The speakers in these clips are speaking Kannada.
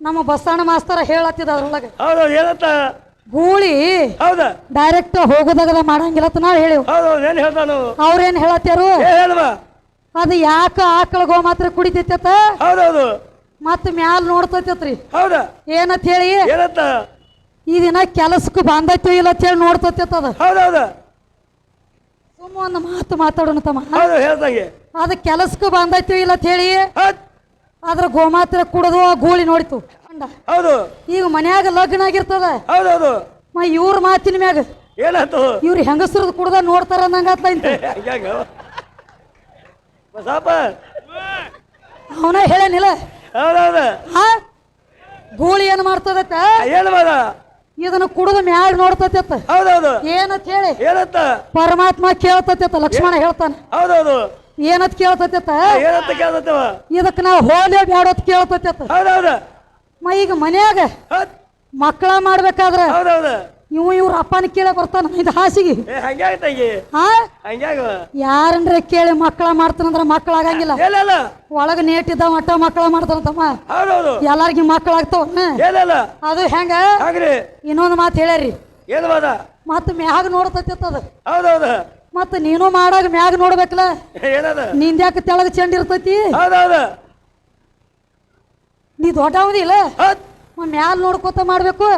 ನಮ್ಮ ಬಸಣ್ಣ ಮಾಸ್ತರ ಹೇಳತ್ತಿದ ಅದ್ರೊಳಗೆ. ಹೌದು ಏನಂತ ಗೂಳಿ ಹೌದ. ಡೈರೆಕ್ಟ್ ಹೋಗೋದಾಗದ ಮಾಡಂಗಿಲ್ಲ ಅಂತ ನಾವು ಹೇಳಿವ್. ಹೌದು ಏನ್ ಹೇಳ್ತಾನು? ಅವ್ರೇನ್ ಹೇಳತ್ತಾರು? ಏ ಹೇಳುವ. ಅದು ಯಾಕ ಆಕಳ ಗೋ ಮಾತ್ರ ಕುಡಿತೈತತ? ಹೌದೌದು ಮತ್ ಮ್ಯಾಲ ನೋಡ್ತೈತತ್ರಿ. ಹೌದ. ಏನಂತ ಹೇಳಿ? ಏನಂತ? ಈ ದಿನ ಕೆಲಸಕ್ಕೆ ಬಂದೈತೋ ಇಲ್ಲ ಅಂತ ಹೇಳಿ ನೋಡ್ತೈತದ ಅದ. ಹೌದೌದು ಸುಮ್ಮ ಒಂದು ಮಾತು ಮಾತಾಡೋಣ ತಮ್ಮ. ಹೌದು ಹೇಳ್ದಂಗೆ. ಅದು ಕೆಲಸಕ್ಕೆ ಬಂದೈತೋ ಇಲ್ಲ ಅಂತ ಹೇಳಿ? ಅದ್ರ ಗೋಮಾತ್ರ ಕುಡದು ಆ ಗೂಳಿ ನೋಡಿತು. ಹೌದು. ಈಗ ಮನ್ಯಾಗ ಲಗ್ನ ಆಗಿರ್ತದ. ಹೌದೌದು. ಮ ಇವ್ರ ಮಾತಿನ ಮ್ಯಾಗ. ಏನಾಯ್ತು? ಇವ್ರು ಹೆಂಗಸ್ರದ್ ಕುಡ್ದ ನೋಡ್ತಾರ ಇಂತ. ಬಸಪ್ಪ. ಅವನ ಹೇಳೇನಿಲ್ಲ. ಹೌದೌದು. ಹಾ? ಗೂಳಿ ಏನ್ ಮಾಡ್ತದತ್ತ ಏನು ಮಾಡ ಇದನ್ನ ಕುಡಿದ ಮ್ಯಾಗ ಹೌದು ಹೌದೌದು. ಏನಂತ ಹೇಳಿ? ಏನಂತ? ಪರಮಾತ್ಮ ಕೇಳ್ತತ್ತ. ಲಕ್ಷ್ಮಣ ಹೇಳ್ತಾನೆ. ಹೌದೌದು. ಏನಂತ ಕೇಳ್ತತ್ತ? ಏನಂತ ಕೇಳ್ತವ ಇದಕ್ ನಾವು ಹೋಲೆ ಬ್ಯಾಡೋತ್ ಕೇಳ್ತತ್ತ. ಹೌದೌದು. ಮ ಈಗ ಮನ್ಯಾಗ ಹೌದ್. ಮಕ್ಕಳ ಮಾಡ್ಬೇಕಾದ್ರ ಹೌದೌದು. ಇವು ಇವ್ರ ಅಪ್ಪನ ಕೇಳೇ ಬರ್ತಾನ ಇದು ಹಾಸಿಗೆ. ಏ ಹಂಗ್ಯಾಗ ತಂಗಿ ಹಾ ಹಂಗ್ಯಾಗ ಯಾರನ್ರ ಕೇಳಿ ಮಕ್ಕಳ ಮಾಡ್ತಾನಂದ್ರ ಮಕ್ಕಳ ಆಗಂಗಿಲ್ಲ. ಎಲ್ಲಲ್ಲ ಒಳಗ ನೇಟಿದ್ದ ಮಟ್ಟ ಮಕ್ಕಳ ಮಾಡ್ತಾನಂತಮ್ಮ. ಹೌದೌದು. ಎಲ್ಲಾರ್ಗಿ ಮಕ್ಕಳ ಆಗ್ತಾವ ಎಲ್ಲಲ್ಲ ಅದು ಹೆಂಗ? ಹಾಗ್ರಿ. ಇನ್ನೊಂದು ಮಾತು ಹೇಳ್ಯಾರಿ ಏನು ಮತ್ತ ಮ್ಯಾಗ ನೋಡ್ತೈತಿ ಅದು. ಹೌದೌದು. ಮತ್ತ ನೀನು ಮಾಡಾಗ ಮ್ಯಾಗ ನೋಡ್ಬೇಕಲ್ಲ? ಏನದ? ನಿಂದ್ಯಾಕ ತೆಳಗ ಚೆಂಡ ಇರ್ತೈತಿ? ಹೌದೌದು ನೀ ದೊಡ್ಡವದಿಲ್ಲ ಹೌದ್. ಮ್ಯಾಲ ನೋಡ್ಕೋತ ಮಾಡ್ಬೇಕು?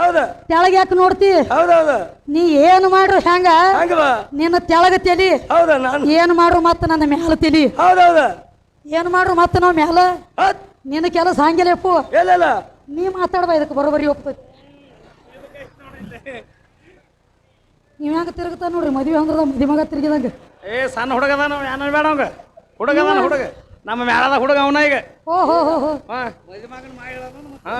ಹೌದ. ತೆಳಗ ಯಾಕೆ ನೋಡ್ತಿ? ಹೌದೌದು ನೀ ಏನು ಮಾಡ್ರು ಹೆಂಗ ನಿನ್ನ ತೆಳಗ ತೆಲಿ. ಹೌದ ಏನು ಮಾಡ್ರು ಮತ್ತೆ ನನ್ನ ಮ್ಯಾಲ ತೆಲಿ? ಹೌದೌದು ಏನು ಮಾಡ್ರು ಮತ್ತೆ ನಾವು ಮ್ಯಾಲ? ನಿನ್ನ ಕೆಲಸ ಹಂಗಿಲ್ಲ ನೀ ಮಾತಾಡ್ಬಾ ಇದಕ್ಕೆ ಬರೋಬರಿ ಹೋಗ್ತೈತಿ. ನೀವ್ ತಿರುಗ್ತಾನ ನೋಡಿ ನೋಡ್ರಿ? ಮದುವೆ ಅಂದ್ರದ ಮದಿ ಮಗ ತಿರುಗಿದಂಗ. ಏ ಸಣ್ಣ ಹುಡುಗದ ನಾವು ಏನ ಬೇಡ ಅವಂಗ ಹುಡುಗ ಅದಾನ ಹುಡುಗ. ನಮ್ಮ ಮ್ಯಾಲದ ಹುಡುಗ ಅವನ ಈಗ. ಓ ಹೋ ಹೋ ಹೋ. ಹಾ. ಹಾ.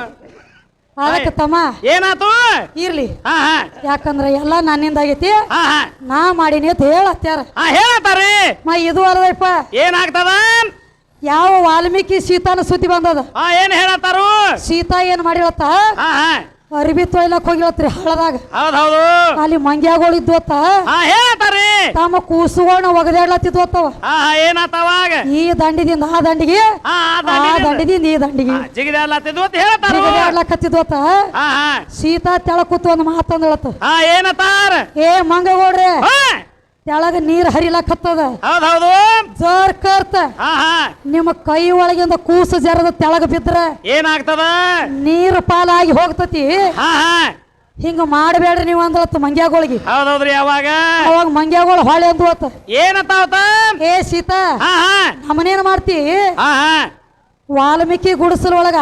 ಅದಕ್ಕೆ ತಮ್ಮ. ಏನಾತು? ಇರ್ಲಿ. ಹಾ ಹಾ. ಯಾಕಂದ್ರ ಎಲ್ಲ ನನ್ನಿಂದ ಆಗೈತಿ ಹಾ ಹಾ. ನಾ ಮಾಡೀನಿ ಅಂತ ಹೇಳತ್ಯಾರ ಹಾ ಹೇಳತ್ತಾರಿ ಮ ಇದು ಅಲ್ಲದಪ್ಪ ಏನಾಗ್ತದ? ಯಾವ ವಾಲ್ಮೀಕಿ ಸೀತಾನ ಸುದ್ದಿ ಬಂದದ? ಹಾ ಏನ್ ಹೇಳತ್ತಾರು? ಸೀತಾ ಏನ್ ಮಾಡಿರತ್ತ? ಹಾ ಹಾ. ಅರಿಬಿ ತೊಯ್ಲಕ್ ಹೋಗಿರತ್ರಿ ಹಳದಾಗ ಹೌದ್ ಹೌದು ಅಲ್ಲಿ ಮಂಗ್ಯಾಗಳು ಇದ್ವತ್ತ. ಹಾ ಹೇಳತ್ತಾರಿ. ತಮ್ಮ ಕೂಸುಗಳನ್ನ ಒಗದಾಡ್ಲತ್ತಿದ್ವತ್ತವ. ಹಾ ಹಾ ಏನಾತವಾಗ ಈ ದಂಡಿದಿಂದ ಆ ದಂಡಿಗೆ ಹಾ ಆ ಆ ದಂಡಿನಿಂದ. ದಂಡಿದಿಂದ ಈ ದಂಡಿಗೆ. ಹಾ, ಜಿಗಿದೆ ಅಲ್ಲತ್ತಿದ್ವು ಅಂತ ಹೇಳ್ತಾರು ಜಿಗದಾಡ್ಲಕತ್ತಿದ್ವತ್ತ ಹಾ ಹಾ. ಸೀತಾ ತೆಳ ಕೂತು ಒಂದು ಮಾತಂದಳತ್ತ ಹಾ ಏನತ್ತಾರ? ಏ ಮಂಗಗೌಡ್ರೆ ಹಾ ತೆಳಗ ನೀರ್ ಹರಿಲಕ್ಕತ್ತದ ಹೌದ್ ಹೌದು. ಜರ್ ಕರ್ತ. ಹಾ ಹಾ. ನಿಮ್ಮ ಕೈ ಒಳಗಿಂದ ಕೂಸು ಜರದ ತೆಳಗ ಬಿದ್ರ. ಏನಾಗ್ತದ? ನೀರು ಪಾಲಾಗಿ ಹೋಗ್ತತಿ. ಹಾ ಹಾ. ಹಿಂಗ ಮಾಡಬೇಡ್ರಿ ನೀವು ಅಂದವತ್ತು ಮಂಗ್ಯಾಗೋಳಿಗೆ. ಹೌದೌದ್ರಿ ಯಾವಾಗ? ಅವಾಗ ಮಂಗ್ಯಾಗಳು ಹೊಳೆ ಅಂದ್ವತ್ತ ಏನತ್ತಾವತ ಏ ಸೀತಾ ಹಾ ಹಾ. ನಮ್ಮನೇನ್ ಮಾಡ್ತಿ? ಹಾ ಹಾ. ವಾಲ್ಮೀಕಿ ಗುಡಿಸಲ್ ಒಳಗ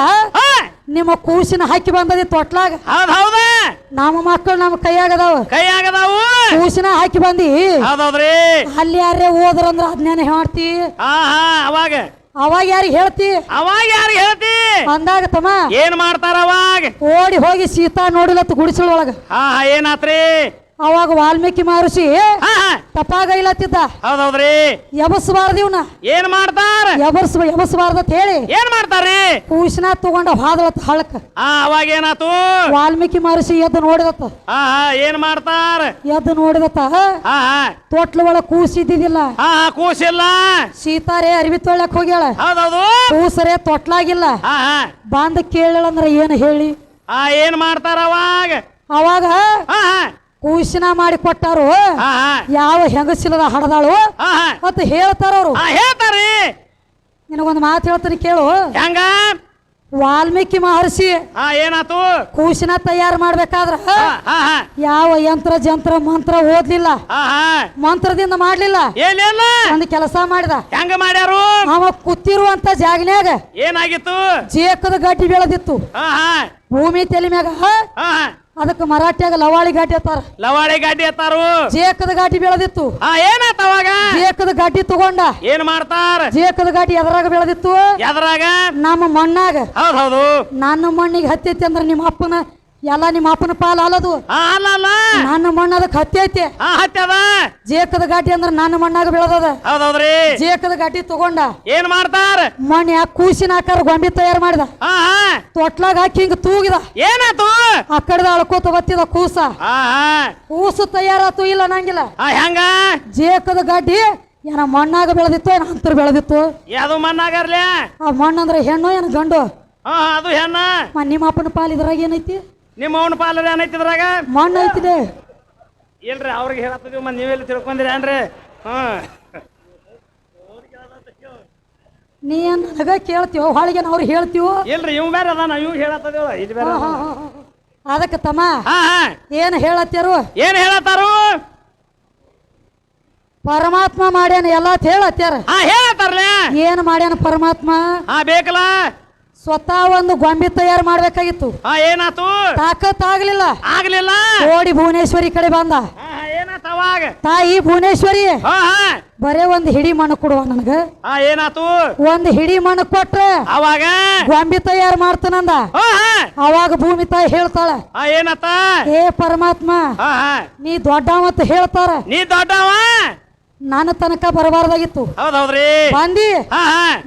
ನಿಮ್ಮ ಕೂಸಿನ ಹಾಕಿ ಬಂದದಿ ತೊಟ್ಲಾಗ. ಹೌದ್ ಹೌದ. ನಮ್ಮ ಮಕ್ಕಳು ನಮ್ಮ ಕೈಯಾಗದಾವ. ಕೈ ಅದಾವು ಕೂಸಿನ ಹಾಕಿ ಬಂದಿ. ಹೌದೌದ್ರಿ. ಅಲ್ಲಿ ಯಾರೇ ಓದ್ರಂದ್ರ ಅದ್ನೇನ ಮಾಡ್ತಿ ಹಾ ಹಾ ಅವಾಗ. ಅವಾಗ ಯಾರಿಗೆ ಹೇಳ್ತಿ? ಅವಾಗ ಯಾರಿಗೆ ಹೇಳ್ತಿ? ಅಂದಾಗ ತಮ್ಮ ಏನ್ ಮಾಡ್ತಾರ ಅವಾಗ? ಓಡಿ ಹೋಗಿ ಸೀತಾ ನೋಡಿಲತ್ತು ಗುಡಿಸಲ್ ಒಳಗ. ಹಾ ಹಾ ಏನಾತ್ರಿ? ಅವಾಗ ವಾಲ್ಮೀಕಿ ಮಹರ್ಷಿ ತಪ್ಪಾಗೈಲತ್ತಿದ್ದ ಹೌದೌದ್ರಿ. ಎಬಸ್ಬಾರ್ದ ಇವ್ನ ಏನ್ ಮಾಡ್ತಾರ? ಎಬರ್ಸ್ ಎಬಸ್ಬಾರ್ದು ಹೇಳಿ. ಏನ್ ಮಾಡ್ತಾರ್ರಿ? ಕೂಸಿನ ತಗೊಂಡ ಹಾದಳತ್ತ ಹಳಕ ಅವಾಗ ಏನಾತು ವಾಲ್ಮೀಕಿ ಮಹರ್ಷಿ ಎದ್ದು ನೋಡಿದತ್ತ. ಏನ್ ಮಾಡ್ತಾರ? ಎದ್ದು ನೋಡಿದತ್ತ. ತೊಟ್ಲ ಒಳಗ ಕೂಸಿದ್ದಿಲ್ಲ ಕೂಸಿಲ್ಲ. ಸೀತಾರೇ ಅರಿವಿ ತೊಳ್ಯಾಕ ಹೋಗ್ಯಾಳ. ಹೌದೌದು. ಕೂಸರೇ ತೊಟ್ಲಾಗಿಲ್ಲ. ಬಂದ ಕೇಳಿಳಂದ್ರ ಏನು ಹೇಳಿ? ಏನ್ ಮಾಡ್ತಾರ ಅವಾಗ? ಅವಾಗ ಕೂಸಿನ ಮಾಡಿ ಕೊಟ್ಟಾರು. ಯಾವ ಹೆಂಗಸಿಲ್ಲದ ಹಡದಾಳು. ಹಾ ಹೇಳ್ತಾರೆ ಹೇಳ್ತಾರ ಅವ್ರು. ಹಾ ಹೇಳ್ತಾರ್ರಿ. ನಿನಗೊಂದು ಮಾತು ಹೇಳ್ತೀನಿ ಕೇಳು. ಹೆಂಗ? ವಾಲ್ಮೀಕಿ ಮಹರ್ಷಿ ಏನಾತು? ಕೂಸಿನ ತಯಾರು ಮಾಡ್ಬೇಕಾದ್ರ ಯಾವ ಯಂತ್ರ ಜಂತ್ರ ಮಂತ್ರ ಓದ್ಲಿಲ್ಲ. ಮಂತ್ರದಿಂದ ಮಾಡ್ಲಿಲ್ಲ. ಒಂದು ಕೆಲಸ ಮಾಡಿದ. ಹೆಂಗ ಮಾಡ್ಯಾರು? ಅವ ಕೂತಿರುವಂತ ಜಾಗನ್ಯಾಗ ಏನಾಗಿತ್ತು? ಜೇಕದ ಗಡ್ಡಿ ಬೆಳೆದಿತ್ತು. ಭೂಮಿ ತಲೆ ಮ್ಯಾಗ ಅದಕ್ಕೆ ಮರಾಠಿಯಾಗ ಲವಾಳಿ ಘಾಟಿ ಅತ್ತಾರ. ಲವಾಳಿ ಗಾಡಿ ಎತ್ತಾರು ಜೇಕದ ಗಾಡಿ ಬೆಳೆದಿತ್ತು. ಹಾ ಏನಾತ ಅವಾಗ? ಜೇಕದ ಘಾಟಿ ತಗೊಂಡ. ಏನ್ ಮಾಡ್ತಾರ? ಜೇಕದ ಗಾಡಿ ಎದರಾಗ ಬೆಳೆದಿತ್ತು. ಎದರಾಗ? ನಮ್ಮ ಮಣ್ಣಾಗ. ಹೌದ್ ಹೌದು. ನನ್ನ ಮಣ್ಣಿಗೆ ಹತ್ತೈತಿ ಅಂದ್ರ ನಿಮ್ಮ ಅಪ್ಪನ ಎಲ್ಲ ನಿಮ್ಮ ಅಪ್ಪನ ಪಾಲ್ ಅಲ್ಲದು ಅಲ್ಲ ನನ್ನ ಮಣ್ಣ ಅದಕ್ಕೆ ಹತ್ತೈತಿ ಹಾ ಹತ್ಯದ ಜೇಕದ ಗಾಡಿ ಅಂದ್ರೆ ನನ್ನ ಮಣ್ಣಾಗ ಬೆಳದದ. ಹೌದೌದ್ರಿ. ಜೇಕದ ಗಾಡಿ ತಗೊಂಡ. ಏನ್ ಮಾಡ್ತಾರ? ಮಣ್ಣ ಯಾಕೆ ಕೂಸಿನ ಆಕಾರ ಗೊಂಬಿ ತಯಾರು ಮಾಡಿದ. ತೊಟ್ಲಾಗ ಹಾಕಿ ಹಿಂಗ ತೂಗಿದ. ಏನಾತು ಆ ಕಡೆದ ಅಳ್ಕೋತ ಬತ್ತಿದ ಕೂಸ. ಕೂಸು ತಯಾರಾತು ಇಲ್ಲ ನಂಗಿಲ್ಲ. ಹೆಂಗ? ಜೇಕದ ಗಾಡಿ ಏನ ಮಣ್ಣಾಗ ಬೆಳೆದಿತ್ತು ಏನ ಅಂತರ ಬೆಳೆದಿತ್ತು? ಯಾವ್ದು ಮಣ್ಣಾಗರ್ಲೆ ಆ ಮಣ್ಣಂದ್ರೆ ಹೆಣ್ಣು ಏನ ಗಂಡು? ಹಾ ಅದು ಹೆಣ್ಣ. ನಿಮ್ಮ ಅಪ್ಪನ ಪಾಲ್ ಇದ್ರಾಗ ಏನೈತಿ? ನಿಮ್ಮ ಅವನ ಪಾಲರ ಏನೈತಿ ಇದ್ರಾಗ? ಮಣ್ಣು ಐತಿದೆ. ಇಲ್ರಿ ಅವ್ರಿಗೆ ಹೇಳತ್ತಿದೀವಿ ಮತ್ತೆ ನೀವೆಲ್ಲ ತಿಳ್ಕೊಂಡಿರಿ ಏನ್ರಿ? ಹಾ. ನೀ ಏನ್ ನನಗ ಕೇಳ್ತೀವೋ ಹೊಳಿಗೆ ಅವ್ರು ಹೇಳ್ತೀವೋ ಇಲ್ರಿ ಇವ್ ಬೇರೆ ಅದಾನ ಇವ್ ಹೇಳತ್ತದೇವ ಇದು ಬೇರೆ ಹಾ, ಹಾ. ಅದಕ್ಕೆ ತಮ್ಮ ಹಾ ಹಾ. ಏನು ಹೇಳತ್ಯಾರು ಏನ್ ಹೇಳತ್ತಾರು? ಪರಮಾತ್ಮ ಮಾಡ್ಯಾನ ಎಲ್ಲ ಹೇಳತ್ಯಾರ ಹಾ ಹೇಳತ್ತಾರ್ಲೆ. ಏನು ಮಾಡ್ಯಾನ ಪರಮಾತ್ಮ? ಹಾ ಬೇಕಲ್ಲ? ಸ್ವತಃ ಒಂದು ಗೊಂಬೆ ತಯಾರು ಮಾಡ್ಬೇಕಾಗಿತ್ತು. ಹಾ ಏನಾತು? ತಾಕತ್ ಆಗ್ಲಿಲ್ಲ. ಆಗ್ಲಿಲ್ಲ? ಓಡಿ ಭುವನೇಶ್ವರಿ ಕಡೆ ಬಂದ. ಅವಾಗ? ತಾಯಿ ಭುವನೇಶ್ವರಿ ಹಾ ಹಾ. ಬರೇ ಒಂದು ಹಿಡಿ ಮಣ್ಣು ಕೊಡುವ ನನಗ. ಹಾ ಏನಾತು? ಒಂದು ಹಿಡಿ ಮಣ್ಣು ಕೊಟ್ರೆ ಅವಾಗ? ಗೊಂಬೆ ತಯಾರು ಮಾಡ್ತಾನಂದ ಹಾ ಹಾ. ಅವಾಗ ಭೂಮಿ ತಾಯಿ ಹೇಳ್ತಾಳ ಹಾ ಏನತ್ತ ಏ ಪರಮಾತ್ಮ ಹಾ ಹಾ. ನೀ ದೊಡ್ಡವಂತ ಹೇಳ್ತಾರ. ನೀ ದೊಡ್ಡವ? ನನ್ನ ತನಕ ಬರಬಾರ್ದಾಗಿತ್ತು. ಹೌದೌದ್ರಿ. ಬಂದಿ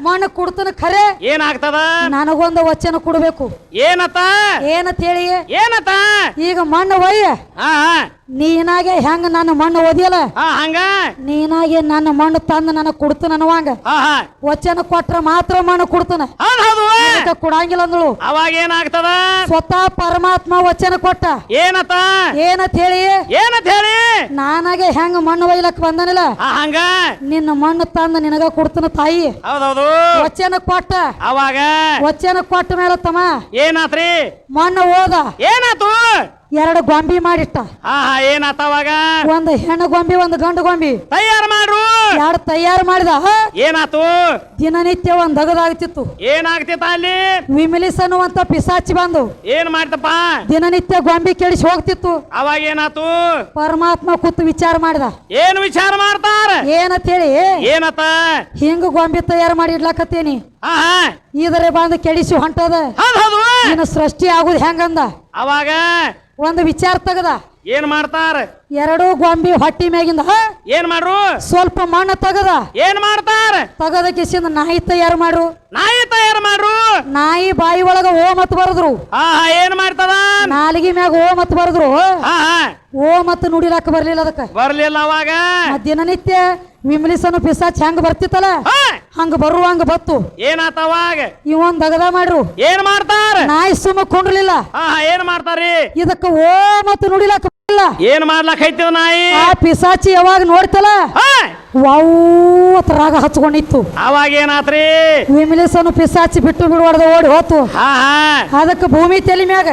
ಮಣ್ಣು ಕುಡ್ತನ ಖರೆ ಏನಾಗ್ತದ? ನನಗೊಂದು ವಚನ ಕೊಡ್ಬೇಕು. ಏನತ್ತ? ಏನಂತ ಹೇಳಿ? ಏನತ್ತ? ಈಗ ಮಣ್ಣು ಒಯ್ಯ. ನೀನಾಗೆ ಹೆಂಗ ನನ್ನ ಮಣ್ಣು ಓದಿಯಲ್ಲ ಹಂಗ? ನೀನಾಗೆ ನನ್ನ ಮಣ್ಣು ತಂದು ನನಗೆ ಕೊಡ್ತನ ಅನ್ನುವಂಗ? ಹಾ ಹಾ. ವಚನ ಕೊಟ್ರ ಮಾತ್ರ ಮಣ್ಣು ಕೊಡ್ತನ. ಕೊಡಂಗಿಲ್ಲ ಅಂದಳು. ಅವಾಗ ಏನಾಗ್ತದ? ಸ್ವತಃ ಪರಮಾತ್ಮ ವಚನ ಕೊಟ್ಟ. ಏನತ ಏನಂತ ಹೇಳಿ? ಏನಂತ ಹೇಳಿ? ನಾನಾಗೆ ಹೆಂಗ ಮಣ್ಣು ಒಯ್ಲಕ್ ಬಂದನಿಲ್ಲ? ಹಂಗ? ನಿನ್ನ ಮಣ್ಣು ತಂದು ನಿನಗ ಕೊಡ್ತನ ತಾಯಿ. ಹೌದೌದು ವಚನ ಕೊಟ್ಟ. ಅವಾಗ? ವಚನ ಕೊಟ್ಟ ಮೇಲೆ ತಮ್ಮ. ಏನಾತ್ರಿ? ಮಣ್ಣು ಓದ ಏನಾತು? ಎರಡು ಗೊಂಬಿ ಮಾಡಿಟ್ಟ. ಹಾ ಹಾ ಏನಾತ ಅವಾಗ? ಒಂದು ಹೆಣ್ಣು ಗೊಂಬಿ ಒಂದು ಗಂಡು ಗೊಂಬಿ. ತಯಾರು ಮಾಡ್ರು. ಎರಡು ತಯಾರು ಮಾಡಿದ. ಏನಾತು? ದಿನನಿತ್ಯ ಒಂದ್ ದಗದಾಗ್ತಿತ್ತು ಏನಾಗ್ತಿತ್ತ ಅಲ್ಲಿ? ವಿಮಿಲಿಸ್ ಅನ್ನುವಂತ ಪಿಸಾಚಿ ಬಂದು. ಏನ್ ಮಾಡ್ತಪ್ಪ? ದಿನನಿತ್ಯ ಗೊಂಬಿ ಕೆಡಿಸಿ ಹೋಗ್ತಿತ್ತು. ಅವಾಗ ಏನಾತು? ಪರಮಾತ್ಮ ಕೂತು ವಿಚಾರ ಮಾಡಿದ. ಏನ್ ವಿಚಾರ ಮಾಡ್ತಾರ? ಏನಂತ ಹೇಳಿ? ಏನತ್ತ ಹಿಂಗ ಗೊಂಬಿ ತಯಾರು ಮಾಡಿ ಇಡ್ಲಾಕತ್ತೇನಿ. ಇದರ ಬಂದು ಕೆಡಿಸಿ ಹೊಂಟದ. ಸೃಷ್ಟಿ ಆಗುದು ಹೆಂಗಂದ? ಅವಾಗ ಒಂದು ವಿಚಾರ ತೆಗದ. ಏನ್ ಮಾಡ್ತಾರ? ಎರಡು ಗೊಂಬಿ ಹೊಟ್ಟಿ ಮ್ಯಾಗಿಂದ ಏನ್ ಮಾಡ್ರು? ಸ್ವಲ್ಪ ಮಣ್ಣು ತೆಗದ. ಏನ್ ಮಾಡ್ತಾರ? ತಗದ ಕಿಸಿಂದ ನಾಯಿ ತಯಾರು ಮಾಡ್ರು. ನಾಯಿ ತಯಾರು ಮಾಡ್ರು? ನಾಯಿ ಬಾಯಿ ಒಳಗ ಓ ಮತ್ ಬರದ್ರು ಏನ್ ಮಾಡ್ತದ? ನಾಲಿಗೆ ಮ್ಯಾಗ ಓ ಮತ್ ಬರದ್ರು ಓ ಮತ್ ನುಡಿಲಾಕ ಬರ್ಲಿಲ್ಲ ಅದಕ್ಕ. ಬರ್ಲಿಲ್ಲ ಅವಾಗ? ದಿನನಿತ್ಯ ವಿಮ್ಲಿಸನು ಪಿಸಾಚ್ ಹೆಂಗ್ ಬರ್ತಿತ್ತಲ್ಲ? ಹಾ. ಹಂಗ ಬರುವಂಗ ಬತ್ತು. ಏನಾತ ಅವಾಗ? ಇವನ್ ದಗದ ಮಾಡ್ರು. ಏನ್ ಮಾಡ್ತಾರ? ನಾಯಿ ಸುಮ್ಮ ಕುಂಡ್ರಲಿಲ್ಲ. ಹಾ ಏನ್ ಮಾಡ್ತಾರಿ ಇದಕ್ಕ ಓ ಮತ್ತು ನುಡಿಲಾಕ ಬರ್ಲಿಲ್ಲ ಏನ್ ಮಾಡ್ಲಕ್ ಐತಿದ ನಾಯಿ? ಆ ಪಿಸಾಚಿ ಯಾವಾಗ ನೋಡ್ತಲ್ಲ? ವಾವತ್ ರಾಗ ಹಚ್ಕೊಂಡಿತ್ತು. ಅವಾಗ ಏನಾತ್ರಿ ವಿಮಿಲಿಸನು ಪಿಸಾಚಿ ಬಿಟ್ಟು ಬಿಡುವಡ್ದ ಓಡಿ ಹೋತು. ಅದಕ್ಕೆ ಭೂಮಿ ತಲೆ ಮ್ಯಾಗ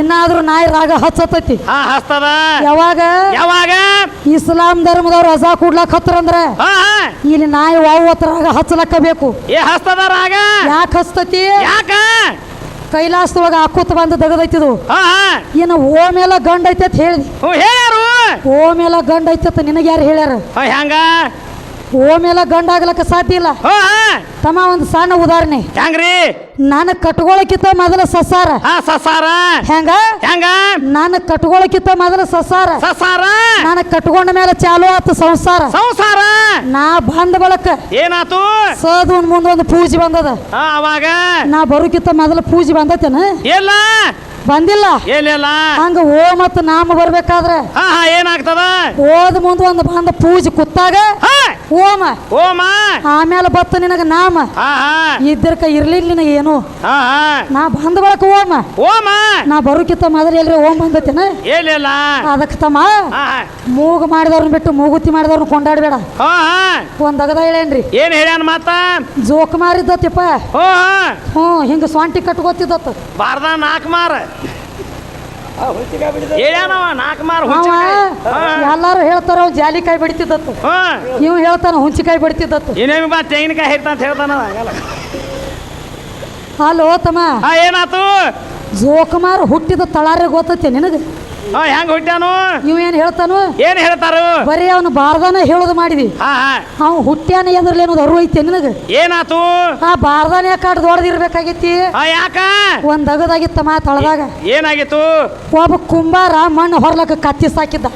ಇನ್ನಾದ್ರೂ ನಾಯಿ ರಾಗ ಹಚ್ಚತೈತಿ. ಹಸ್ತದ. ಯಾವಾಗ? ಯಾವಾಗ? ಇಸ್ಲಾಂ ಧರ್ಮದವ್ರು ರಜಾ ಕೂಡ್ಲಾಕ್ ಹತ್ತರಂದ್ರ. ಇಲ್ಲಿ ನಾಯಿ ವಾವತ್ ರಾಗ ಹಚ್ಚಲಕ್ಕ ಬೇಕು. ಏ ಹಸ್ತದ ರಾಗ? ಯಾಕೆ ಹಚ್ತತಿ ಯಾಕ? ಕೈಲಾಸದೊಳಗ ಹಾಕೂತ ಬಂದು ದಗದೈತಿದು. ಹಾ ಹಾ. ಇನ್ನು ಓ ಮೇಲ ಗಂಡ ಐತೆ ಅಂತ ಹೇಳಿ. ಹೇಳ್ಯಾರು. ಗಂಡ ಐತೆ ಅಂತ ನಿನಗೆ ಯಾರು ಹೇಳ್ಯಾರ ಹೆಂಗ ಓ ಮೇಲೆ ಗಂಡ ಆಗ್ಲಕ್ಕ ಸಾಧ್ಯ ಇಲ್ಲ. ಹಾ ತಮ್ಮ ಒಂದು ಸಣ್ಣ ಉದಾಹರಣೆ. ಹೆಂಗ್ರಿ? ನಾನು ಕಟ್ಕೊಳಕಿತ್ತ ಮೊದಲ ಸಸಾರ ಹಾ ಸಸಾರ ಹೆಂಗ? ಹೆಂಗ? ನಾನು ಕಟ್ಕೊಳಕಿತ್ತ ಮೊದಲ ಸಸಾರ ಸಸಾರ ನಾನು ಕಟ್ಕೊಂಡ ಮೇಲೆ ಚಾಲು ಆತು ಸಂಸಾರ. ಸಂಸಾರ? ನಾ ಬಂದ ಬಳಕ ಏನಾತು? ಸದು ಒಂದ್ ಮುಂದ ಒಂದು ಪೂಜೆ ಬಂದದ. ಹಾ ಅವಾಗ? ನಾ ಬರೋಕಿತ್ತ ಮೊದಲ ಪೂಜೆ ಬಂದತೇನ ಇಲ್ಲ ಬಂದಿಲ್ಲ. ಏನಿಲ್ಲ ಹಂಗ ಓ ಮತ್ತು ನಾಮ ಬರ್ಬೇಕಾದ್ರೆ ಹಾ ಹಾ ಏನಾಗ್ತದ? ಓದ್ ಮುಂದೆ ಒಂದು ಬಂದ ಪೂಜೆ ಕುತ್ತಾಗ ಹಾ. ಓಮ ಓಮ ಆಮೇಲೆ ಬತ್ತ ನಿನಗ ನಾಮ. ಇದ್ದರ್ಕ ಇರ್ಲಿಲ್ಲ ನಿನಗೆ ಏನು? ನಾ ಬಂದ ಬಳಕ ಓಮ ಓಮ ನಾ ಬರೋಕಿತ್ತ ಮಾದ್ರೆ ಎಲ್ರಿ ಓಂ ಬಂದತೇನ? ಏನಿಲ್ಲ ಅದಕ್ಕೆ ತಮ್ಮ ಮೂಗು ಮಾಡಿದವ್ರನ್ನ ಬಿಟ್ಟು ಮೂಗುತಿ ಮಾಡಿದವ್ರನ್ನ ಕೊಂಡಾಡಬೇಡ. ಒಂದ್ ಅಗದ ಹೇಳೇನ್ರಿ ಏನ್ ಹೇಳ್ಯಾನ ಮಾತ? ಜೋಕ್ ಮಾರಿದ್ದತ್ತಿಪ್ಪ. ಹ್ಞೂ ಹಿಂಗ ಸೊಂಟಿ ಕಟ್ಕೋತಿದ್ದತ್ತ. ಬಾರ್ದ ನಾಲ್ಕು ಮಾರ. ಹೇಳ್ಯಾನವ ನಾಲ್ಕು ಮಾರ ಅವ ಹುಂಚಿಕಾಯಿ ಎಲ್ಲಾರು ಹೇಳ್ತಾರ ಅವ್ ಜಾಲಿಕಾಯಿ ಬಡಿತಿದ್ದತ್ತು. ನೀವು ಇವ್ ಹೇಳ್ತಾನ ಹುಂಚಿಕಾಯಿ ಬಡಿತಿದ್ದತ್ತು. ಇನ್ನೇನು ಬಾ ತೆಂಗಿನಕಾಯಿ ಹಿಡ್ತ ಅಂತ ಹೇಳ್ತಾನ ಹಲೋ ಅಲ್ಲೋ ತಮ್ಮ ಏನಾತು? ಜೋಕುಮಾರ್ ಹುಟ್ಟಿದ ತಳಾರೆ ಗೊತ್ತೈತೆ ನಿನಗ? ಹಾ ಹೆಂಗ್ ಹುಟ್ಟ್ಯಾನು ಇವ್ ಏನ್ ಹೇಳ್ತಾನು? ಏನ್ ಹೇಳ್ತಾರು? ಬರೀ ಅವನು ಬಾರ್ದಾನ ಹೇಳೋದು ಮಾಡಿದಿ. ಹಾ ಹಾ. ಅವ್ ಹುಟ್ಟ್ಯಾನ ಎದ್ರಲ್ಲಿ ಅನ್ನೋದು ಅರು ಐತೆ ನಿನಗ? ಏನಾತು? ಆ ಬಾರ್ದಾನ ಯಾಕಾಡ್ ದೊಡ್ಡದಿರ್ಬೇಕಾಗೈತಿ ಹಾ ಯಾಕ? ಒಂದ್ ಅಗದಾಗಿತ್ತಮ್ಮ ತಳದಾಗ ಏನಾಗಿತ್ತು? ಒಬ್ಬ ಕುಂಬಾರ ಮಣ್ಣು ಹೊರ್ಲಕ್ಕ ಕತ್ತಿ ಸಾಕಿದ್ದ.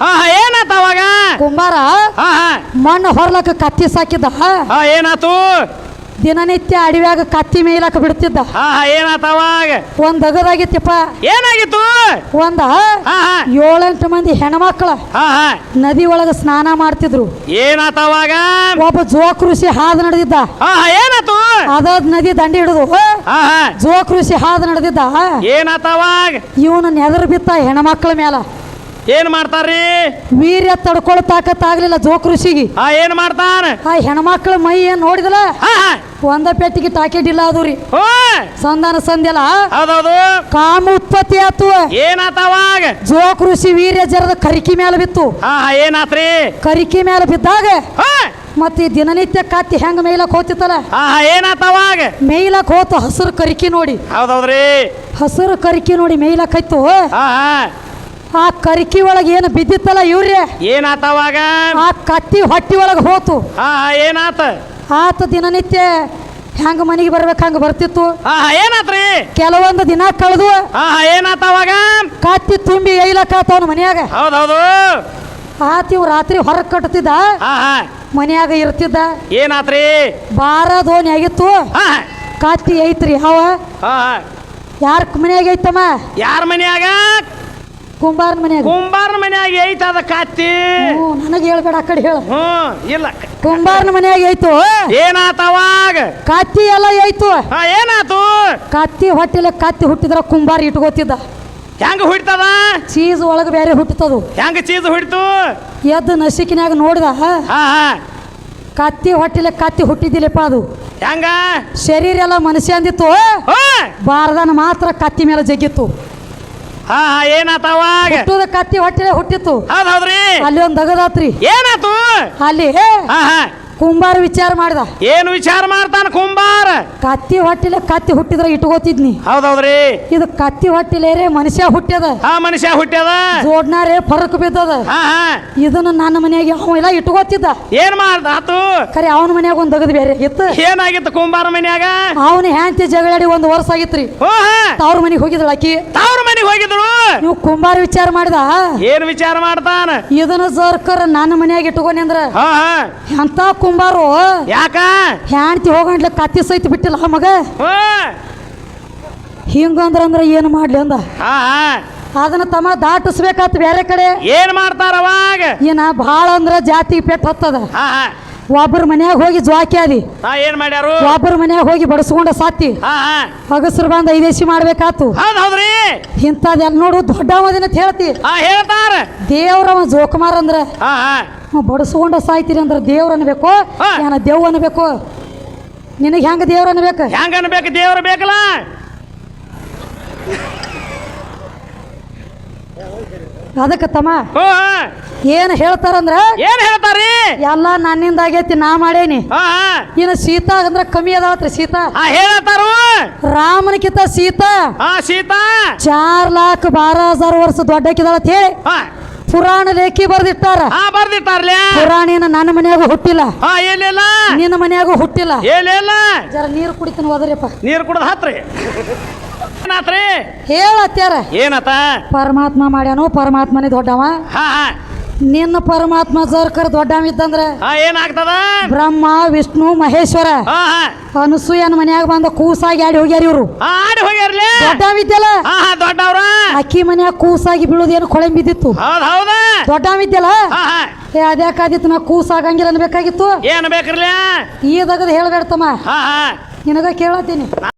ಹಾ ಹಾ ಏನಾತ ಅವಾಗ? ಕುಂಬಾರ ಹಾ ಹಾ. ಮಣ್ಣು ಹೊರ್ಲಕ್ಕ ಕತ್ತಿ ಸಾಕಿದ್ದ. ಹಾ ಏನಾತು? ದಿನನಿತ್ಯ ಅಡವ್ಯಾಗ ಕತ್ತಿ ಮೇಯ್ಲಾಕ ಬಿಡ್ತಿದ್ದ. ಹಾ ಹಾ ಏನಾತ ಅವಾಗ? ಒಂದ್ ಅಗದಾಗಿತ್ತಪ್ಪ ಏನಾಗಿತ್ತು? ಒಂದ ಹಾ ಹಾ ಏಳೆಂಟು ಮಂದಿ ಹೆಣ್ಮಕ್ಳ ಹಾ ಹಾ. ನದಿ ಒಳಗ ಸ್ನಾನ ಮಾಡ್ತಿದ್ರು. ಏನಾತವಾಗ ಒಬ್ಬ ಜೋಕೃಷಿ ಹಾದು ನಡೆದಿದ್ದ. ಹಾ ಹಾ ಏನಾತು? ಅದಾದ್ ನದಿ ದಂಡಿ ಹಿಡಿದು ಹಾ ಹಾ ಜೋಕೃಷಿ ಹಾದು ನಡೆದಿದ್ದ. ಏನಾತವಾಗ ಇವನು ನೆದರ್ ಬಿತ್ತ ಹೆಣ್ಮಕ್ಳ ಮೇಲ ಏನ್ ಮಾಡ್ತಾರ್ರಿ? ವೀರ್ಯ ತಡ್ಕೊಳ್ಳೋ ತಾಕತ್ ಆಗ್ಲಿಲ್ಲ ಜೋಕೃಷಿಗೆ ಆ ಏನ್ ಮಾಡ್ತಾನ ಆ ಹೆಣ್ಮಕ್ಳ ಮೈ ಏನ್ ನೋಡಿದಲ್ಲ? ಒಂದ ಪೆಟ್ಟಿಗೆ ಟಾಕೆಟ್ ಅದು ರೀ. ಹೋ ಸಂಧಾನ ಸಂಧ್ಯಲ್ಲ? ಹೌದೌದು. ಕಾಮ ಉತ್ಪತ್ತಿ ಆತು. ಏನಾತವಾಗ ಜೋ ಕೃಷಿ ವೀರ್ಯ ಜರದ ಕರಿಕಿ ಮೇಲೆ ಬಿತ್ತು. ಹಾ ಹಾ ಏನಾತ್ರಿ? ಕರಿಕಿ ಮೇಲೆ ಬಿದ್ದಾಗ ಹಾ ಮತ್ತೆ ಈ ದಿನನಿತ್ಯ ಕತ್ತಿ ಹೆಂಗ ಮೇಯ್ಲಕ್ ಹೋತಿತ್ತಲ್ಲ? ಹಾ ಹಾ ಏನಾತ ಅವಾಗ? ಮೇಯ್ಲಕ್ ಹೋತು ಹಸಿರು ಕರಿಕಿ ನೋಡಿ. ಹೌದೌದ್ರಿ. ಹಸಿರು ಕರಿಕಿ ನೋಡಿ ಮೇಯ್ಲಕ್ ಹತ್ತು ಹಾ ಹಾ. ಆ ಕರಿಕಿ ಒಳಗೆ ಏನು ಬಿದ್ದಿತ್ತಲ್ಲ ಇವ್ರೆ ಏನಾತವಾಗ ಆ ಕತ್ತಿ ಹೊಟ್ಟಿ ಒಳಗೆ ಹೋತು. ಹಾ ಹಾ ಏನಾತ? ಆತ ದಿನನಿತ್ಯ ಹೆಂಗ ಮನೆಗೆ ಬರ್ಬೇಕು ಹಂಗ ಬರ್ತಿತ್ತು. ಏನಾತ್ರಿ? ಕೆಲವೊಂದು ದಿನ ಕಳೆದು ಏನಾತ ಅವಾಗ? ಕತ್ತಿ ತುಂಬಿ ಏಯ್ಲಕ್ಕಾತವನ ಮನ್ಯಾಗ. ಹೌದೌದು. ಆತ ಇವ್ ರಾತ್ರಿ ಹೊರಗೆ ಕಟ್ಟುತ್ತಿದ್ದ ಮನೆಯಾಗ ಮನ್ಯಾಗ ಇರ್ತಿದ್ದ. ಏನಾತ್ರಿ? ಬಾರ ದೋಣಿ ಆಗಿತ್ತು. ಕತ್ತಿ ಐತ್ರಿ ಅವ. ಯಾರ ಮನ್ಯಾಗ ಐತಮ್ಮ? ಯಾರ ಮನ್ಯಾಗ? ಕುಂಬಾರನ ಮನ್ಯಾಗ. ಕುಂಬಾರನ ಮನ್ಯಾಗ ಐತ ಅದ ಕತ್ತಿ. ಹ್ಞೂ ನನಗೆ ಹೇಳ್ಬೇಡ ಆ ಕಡೆ ಹೇಳ. ಹ್ಮ್ ಇಲ್ಲ. ಕುಂಬಾರನ ಮನ್ಯಾಗ ಐತು ಏನಾತವಾಗ ಕತ್ತಿ ಎಲ್ಲ ಐತು ಹಾ ಏನಾತು? ಕತ್ತಿ ಹೊಟ್ಟೆಲ ಕತ್ತಿ ಹುಟ್ಟಿದ್ರ ಕುಂಬಾರ ಇಟ್ಕೋತಿದ್ದ. ಹೆಂಗ ಹುಡ್ತದ ಚೀಸ್ ಒಳಗೆ ಬೇರೆ ಹುಟ್ಟುತ್ತದು ಹೆಂಗ ಚೀಸ್ ಹುಡ್ತು ಎದ್ದು ನಸಿಕಿನ್ಯಾಗ ನೋಡ್ದ? ಹಾ ಹಾ. ಕತ್ತಿ ಹೊಟ್ಟಿಲೆ ಕತ್ತಿ ಹುಟ್ಟಿದ್ದಿಲ್ಲಪ್ಪ ಅದು. ಹೆಂಗ? ಶರೀರ ಎಲ್ಲ ಮನುಷ್ಯ ಅಂದಿತ್ತು. ಹೋ. ಬಾರದನ ಮಾತ್ರ ಕತ್ತಿ ಮೇಲೆ ಜಗ್ಗಿತ್ತು. ಹಾ ಹಾ ಏನಾತ ಅವಾಗ ಹುಟ್ಟುದ ಕತ್ತಿ ಹೊಟ್ಟಿಲೆ ಹುಟ್ಟಿತ್ತು. ಹೌದ್ ಹೌದ್ರಿ ಅಲ್ಲಿ ಒಂದು ದಗದಾತ್ರಿ. ಏನಾತು? ಅಲ್ಲಿ ಹಾ ಹಾ ಕುಂಬಾರ ವಿಚಾರ ಮಾಡ್ದ. ಏನು ವಿಚಾರ ಮಾಡ್ತಾನ ಕುಂಬಾರ? ಕತ್ತಿ ಹೊಟ್ಟಿಲೆ ಕತ್ತಿ ಹುಟ್ಟಿದ್ರ ಇಟ್ಕೋತಿದ್ನಿ. ಹೌದೌದ್ರಿ? ಇದು ಕತ್ತಿ ಹೊಟ್ಟಿಲೇರೆ ಮನುಷ್ಯ ಹುಟ್ಟ್ಯದ. ಹಾ ಮನುಷ್ಯ ಹುಟ್ಟ್ಯದ? ಜೋಡ್ನಾರೇ ಫರಕ್ ಬಿದ್ದದ. ಹಾ ಹಾ. ಇದನ್ನ ನನ್ನ ಮನೆಯಾಗ ಅವ ಇಲ್ಲ ಇಟ್ಕೋತಿದ್ದ. ಏನ್ ಮಾಡ್ದ ಆತು? ಖರೆ ಅವನ ಮನ್ಯಾಗ ಒಂದ್ ದಗದ್ ಬೇರೆ ಇತ್ತು. ಏನಾಗಿತ್ತು ಕುಂಬಾರ ಮನ್ಯಾಗ? ಅವನ ಹ್ಯಾಂತಿ ಜಗಳಾಡಿ ಒಂದು ವರ್ಷ ಆಗಿತ್ರಿ. ತವ್ರ ಮನೆಗೆ ಹೋಗಿದ್ಳ ಆಕಿ. ತವ್ರ ಮನೆಗೆ ಹೋಗಿದ್ರು ನೀವು ಕುಂಬಾರ ವಿಚಾರ ಮಾಡಿದ? ಏನ್ ವಿಚಾರ ಮಾಡ್ತಾನ? ಇದನ್ನ ಸರ್ಕಾರ ನನ್ನ ಮನೆಯಾಗ ಇಟ್ಕೊಂಡಿ ಅಂದ್ರ? ಹಾ ಹಾ. ಎಂತ ಕುಂಬಾರು? ಯಾಕ? ಹ್ಯಾಂಡ್ತಿ ಹೋಗಂಡ್ಲ ಕತ್ತಿ ಸಹಿತ ಬಿಟ್ಟಿಲ್ಲ ಆ ಮಗ? ಹೋ. ಹಿಂಗಂದ್ರ ಅಂದ್ರ ಏನು ಮಾಡ್ಲಿ ಅಂದ? ಹಾ ಹಾ. ಅದನ್ನ ತಮ್ಮ ದಾಟಿಸ್ಬೇಕಾತ್ ಬೇರೆ ಕಡೆ? ಏನ್ ಮಾಡ್ತಾರ ಅವಾಗ? ಏನ ಭಾಳ ಅಂದ್ರ ಜಾತಿ ಪೆಟ್ಟು ಹತ್ತದ. ಹಾ ಹಾ. ಒಬ್ಬರ ಮನ್ಯಾಗ ಹೋಗಿ ಜ್ವಾಕಿ ಆದಿ. ಹಾ ಏನ್ ಮಾಡ್ಯಾರು? ಒಬ್ಬರ ಮನ್ಯಾಗ ಹೋಗಿ ಬಡಸ್ಕೊಂಡ ಸಾತಿ. ಹಾ ಹಾ. ಅಗಸ್ರು ಬಂದ ಐದೇಶಿ ಮಾಡ್ಬೇಕಾತು. ಹೌದ್ ಹೌದ್ರಿ. ಇಂಥದೆಲ್ಲ ನೋಡು ದೊಡ್ಡವದಿನ ಅಂತ ಹೇಳ್ತಿ. ಹಾ ಹೇಳ್ತಾರ. ಅವ ಜೋಕುಮಾರ್ ಅಂದ್ರ ಹಾ ಹಾ. ಅವ ಬಡಸ್ಕೊಂಡ ಸಾಯ್ತೀರಿ ಅಂದ್ರ ದೇವ್ರ ಅನ್ಬೇಕು ಹಾ. ಏನ ದೇವ್ ಅನ್ಬೇಕು. ನಿನಗೆ ಹೆಂಗ ದೇವ್ರ ಅನ್ಬೇಕು? ಹೆಂಗ ಅನ್ಬೇಕು? ದೇವ್ರ ಬೇಕಲ್ಲ? ಅದಕ್ಕೆ ತಮ್ಮ ಹೋ ಹಾ ಏನ್ ಹೇಳ್ತಾರಂದ್ರ? ಏನ್ ಹೇಳ್ತಾರಿ? ಎಲ್ಲ ನನ್ನಿಂದ ಆಗೈತಿ ನಾ ಮಾಡೇನಿ. ಇನ್ನು ಸೀತಾ ಅಂದ್ರ ಕಮ್ಮಿ ಅದಾವತ್ರಿ ಸೀತಾ. ಹೇಳತಾರು ರಾಮನ ಕಿತ ಸೀತಾ. ಸೀತಾ. ಚಾರ್ ಲಾಕ್ ಬಾರ ಹಜಾರ್ ವರ್ಷ ದೊಡ್ಡಕ್ಕಿದಾಳ ಅಂತ ಹೇಳಿ ಪುರಾಣ ಲೇಖಿ ಬರ್ದಿಟ್ಟಾರ. ಬರ್ದಿಟ್ಟಾರ್ಲೆ. ಪುರಾಣಿನ ನನ್ನ ಮನೆಯಾಗ ಹುಟ್ಟಿಲ್ಲ. ಏನಿಲ್ಲ. ನಿನ್ನ ಮನೆಯಾಗ ಹುಟ್ಟಿಲ್ಲ. ಏನಿಲ್ಲ. ಜರ ನೀರು ಕುಡಿತೀನಿ ಹೋದ್ರಿಪ್ಪ ನೀರು ಕುಡ್ದು ಹತ್ರಿ. ಏನಾತ್ರಿ? ಹೇಳತ್ಯಾರ. ಏನತ್ತ? ಪರಮಾತ್ಮ ಮಾಡ್ಯಾನು ಪರಮಾತ್ಮನೇ ದೊಡ್ಡವ. ಹಾ. ನಿನ್ನ ಪರಮಾತ್ಮ ಜರ್ಕರ್ ದೊಡ್ಡವ ಇದ್ದಂದ್ರೆ ಹಾ ಏನಾಗ್ತದ? ಬ್ರಹ್ಮ ವಿಷ್ಣು ಮಹೇಶ್ವರ ಅನಸೂಯನ ಮನ್ಯಾಗ ಬಂದ ಕೂಸಾಗಿ ಆಡಿ ಹೋಗ್ಯಾರ ಇವ್ರು. ಆಡಿ ಹೋಗ್ಯಾರ್ಲೆ? ದೊಡ್ಡವ್ರ? ಅಕ್ಕಿ ಮನ್ಯಾಗ ಕೂಸಾಗಿ ಬೀಳೋದೇನು ಕೊಳೆ ಬಿದ್ದಿತ್ತು ದೊಡ್ಡ ಇದ್ದಲ್ಲ ದೊಡ್ಡವಿದ್ಯಲ್ಲ ಹಾ ಹಾ ಏ ಅದ್ಯಾಕಾದಿತ್ತು ನಾ ಕೂಸಾಗಂಗಿಲ್ಲ ಅನ್ಬೇಕಾಗಿತ್ತು ಏನ್ ಬೇಕ್ರಲ್ಲ ಈ ದಗದ ಹೇಳ್ಬೇಡ್ತಮ್ಮ. ನಿನಗ ಕೇಳತ್ತೀನಿ.